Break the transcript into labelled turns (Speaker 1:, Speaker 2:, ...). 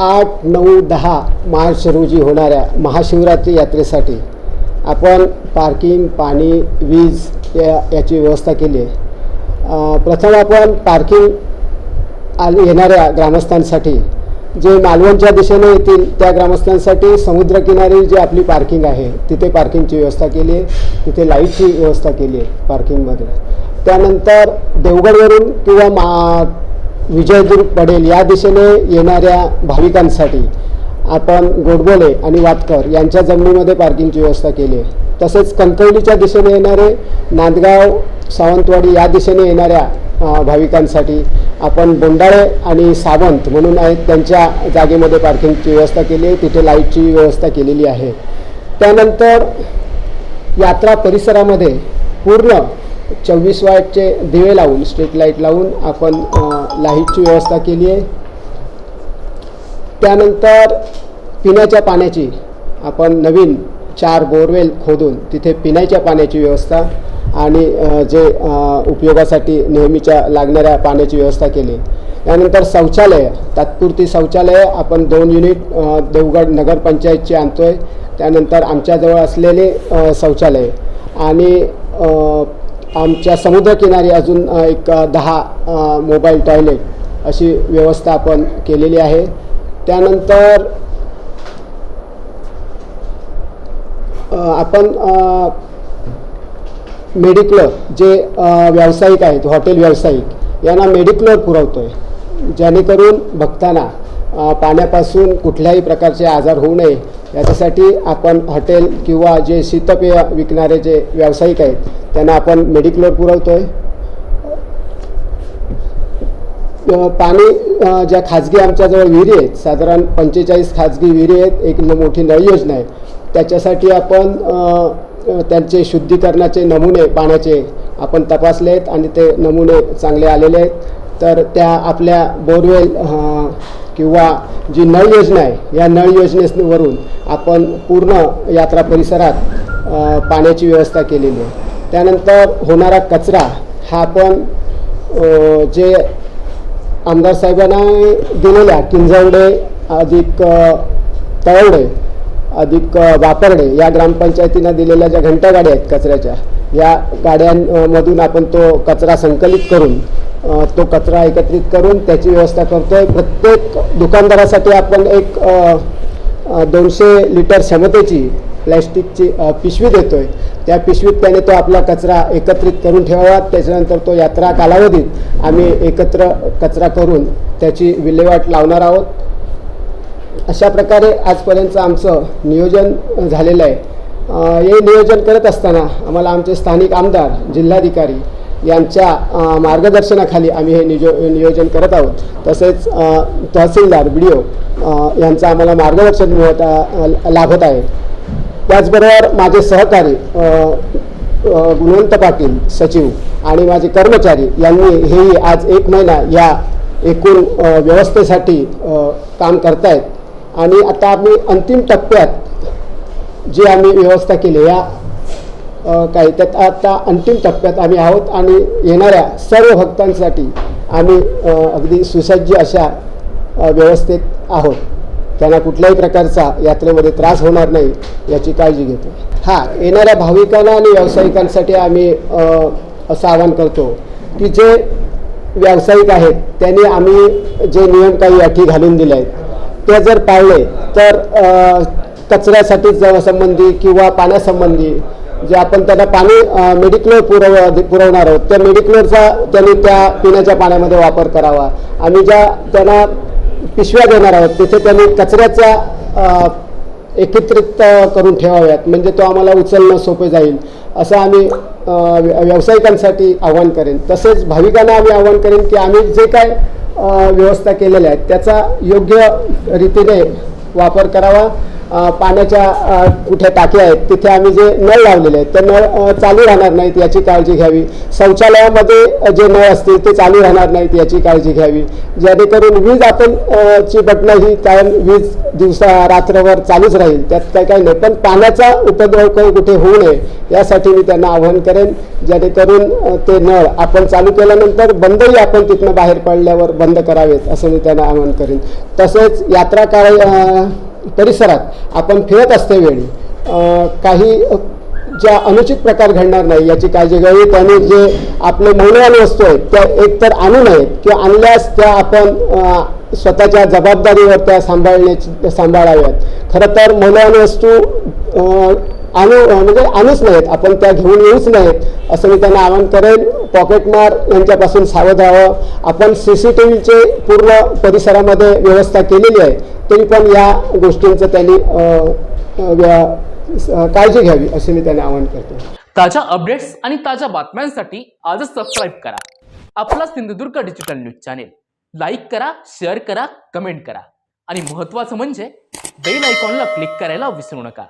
Speaker 1: आठ नऊ दहा मार्च रोजी होणाऱ्या महाशिवरात्री यात्रेसाठी आपण पार्किंग पाणी वीज या याची व्यवस्था केली आहे. प्रथम आपण पार्किंग आले येणाऱ्या ग्रामस्थांसाठी जे मालवणच्या दिशेने येतील त्या ग्रामस्थांसाठी समुद्रकिनारी जी आपली पार्किंग आहे तिथे पार्किंगची व्यवस्था केली आहे. तिथे लाईटची व्यवस्था केली आहे पार्किंगमध्ये त्यानंतर देवगडवरून किंवा मा विजयदुर्ग पडेल या दिशेने येणाऱ्या भाविकांसाठी आपण गोडबोले आणि वातकर यांच्या जमिनीमध्ये पार्किंगची व्यवस्था केली आहे. तसेच कणकवलीच्या दिशेने येणारे नांदगाव सावंतवाडी या दिशेने येणाऱ्या भाविकांसाठी आपण बोंडाळे आणि सावंत म्हणून आहेत त्यांच्या जागेमध्ये पार्किंगची व्यवस्था केली आहे. तिथे लाईटची व्यवस्था केलेली आहे. त्यानंतर यात्रा परिसरामध्ये पूर्ण चोवीस वाटचे दिवे लावून स्ट्रीट लाइट लावून आपण लाईटची व्यवस्था केली आहे. त्यानंतर पिण्याच्या पाण्याची आपण नवीन चार बोरवेल खोदून तिथे पिण्याच्या पाण्याची व्यवस्था आणि जे उपयोगासाठी नेहमीच्या लागणाऱ्या पाण्याची व्यवस्था केली. त्यानंतर शौचालय तात्पुरती शौचालय आपण दोन युनिट देवगड नगरपंचायतची आणतो आहे त्यानंतर आमच्याजवळ असलेले शौचालय आणि आमच्या समुद्रकिनारी अजून एक दहा मोबाईल टॉयलेट अशी व्यवस्था आपण केलेली आहे. त्यानंतर आपण अ, मेडिक्लोर जे व्यावसायिक आहेत हॉटेल व्यावसायिक यांना मेडिक्लोर पुरवतो आहे जेणेकरून भक्तांना पाण्यापासून कुठल्याही प्रकारचे आजार होऊ नये. याच्यासाठी आपण हॉटेल किंवा जे शीतपेय विकणारे जे व्यावसायिक आहेत त्यांना आपण मेडिक्लोर पुरवतो आहे पाणी ज्या खाजगी आमच्याजवळ विहिरी आहेत साधारण पंचेचाळीस खाजगी विहिरी आहेत एक मोठी नळ योजना आहे. त्याच्यासाठी आपण त्यांचे शुद्धीकरणाचे नमुने पाण्याचे आपण तपासले आहेत आणि ते नमुने चांगले आलेले आहेत. तर त्या आपल्या बोरवेल किंवा जी नळ योजना आहे या नळ योजनेवरून आपण पूर्ण यात्रा परिसरात पाण्याची व्यवस्था केलेली आहे. त्यानंतर होणारा कचरा हा आपण जे आमदार साहेबांना दिलेल्या किंजवडे अधिक तळवडे अधिक वापरणे वापरडे या ग्रामपंचायतींना दिलेल्या ज्या घंटागाड्या आहेत कचऱ्याच्या या गाड्यांमधून आपण तो कचरा संकलित करून तो कचरा एकत्रित करून त्याची व्यवस्था करतोय. प्रत्येक दुकानदारासाठी आपण एक दोनशे लिटर क्षमतेची प्लॅस्टिकची पिशवी पिशवी देतोय. त्या पिशवीत त्याने तो आपला कचरा एकत्रित करून ठेवावा. त्याच्यानंतर तो यात्रा कालावधीत आम्ही एकत्र कचरा करून त्याची विल्हेवाट लावणार आहोत. अशा प्रकारे आजपर्यंत आमचं नियोजन झालेलं आहे. हे नियोजन करत असताना आम्हाला आमचे स्थानिक आमदार जिल्हाधिकारी यांच्या मार्गदर्शनाखाली आम्ही हे निजो नियोजन करत आहोत. तसेच तहसीलदार बी डी ओ यांचं आम्हाला मार्गदर्शन मिळत लाभत आहे. त्याचबरोबर माझे सहकारी गुणवंत पाटील सचिव आणि माझे कर्मचारी यांनी हेही आज एक महिना या एकूण व्यवस्थेसाठी काम करतायत. आणि आता आम्ही अंतिम टप्प्यात जी आम्ही व्यवस्था केली या काही त्यात आता अंतिम टप्प्यात आम्ही आहोत आणि येणाऱ्या सर्व भक्तांसाठी आम्ही अगदी सुसज्ज अशा व्यवस्थेत आहोत. त्यांना कुठल्याही प्रकारचा यात्रेमध्ये त्रास होणार नाही याची काळजी घेतो. हां येणाऱ्या भाविकांना आणि व्यावसायिकांसाठी आम्ही असं आवाहन करतो की जे व्यावसायिक आहेत त्यांनी आम्ही जे नियम काही अटी घालून दिले आहेत ते जर पाळले तर कचऱ्यासाठी ज- किंवा पाण्यासंबंधी जे आपण त्यांना पाणी मेडिक्लोर पुरव पुरवणार आहोत. त्या मेडिक्लोरचा त्यांनी त्या पिण्याच्या पाण्यामध्ये वापर करावा. आम्ही ज्या त्यांना पिशव्या देणार आहोत तिथे त्यांनी कचऱ्याचा एकत्रित करून ठेवाव्यात. म्हणजे तो आम्हाला उचलणं सोपे जाईल असं आम्ही व्यावसायिकांसाठी आवाहन करेन. तसेच भाविकांना आम्ही आवाहन करेन की आम्ही जे काय व्यवस्था केलेल्या आहेत त्याचा योग्य रीतीने वापर करावा. पाण्याच्या कुठे टाक्या आहेत तिथे आम्ही जे नळ लावलेले आहेत ते नळ चालू राहणार नाहीत याची काळजी घ्यावी. शौचालयामध्ये जे नळ असतील ते चालू राहणार नाहीत याची काळजी घ्यावी. जेणेकरून वीज आपण ची बटणं ही कायम वीज दिवसा रात्रभर चालूच राहील. त्यात काय काही नाही. पण पाण्याचा उपद्रव काही कुठे होऊ नये यासाठी मी त्यांना आवाहन करेन. जेणेकरून ते नळ आपण चालू केल्यानंतर बंदही आपण तिथनं बाहेर पडल्यावर बंद करावेत असं मी त्यांना आवाहन करेन. तसेच यात्रा काळ परिसरात आपण फिरत असते वेळी काही ज्या अनुचित प्रकार घडणार नाही याची काळजी घ्यावी. त्याने जे आपले मौल्यवान वस्तू आहेत त्या एकतर आणू नयेत किंवा आणल्यास त्या आपण स्वतःच्या जबाबदारीवर त्या सांभाळण्याची सांभाळाव्यात. खरं तर मौल्यवान वस्तू आणू म्हणजे आणूच नाहीत आपण त्या घेऊन येऊच नाहीत असं मी त्यांना आवाहन करेन पॉकेटमार यांच्यापासून सावध राहावं. आपण सी सी टी व्हीचे पूर्ण परिसरामध्ये व्यवस्था केलेली आहे. तरी पण या गोष्टींचं त्यांनी काळजी घ्यावी असे मी त्यांना आवाहन करतो.
Speaker 2: ताज्या अपडेट्स आणि ताज्या बातम्यांसाठी आजच सबस्क्राईब करा. आपला Sindhudurg digital news channel like करा शेअर करा कमेंट करा. आणि महत्त्वाचं म्हणजे बेल आयकॉनला क्लिक करायला विसरू नका.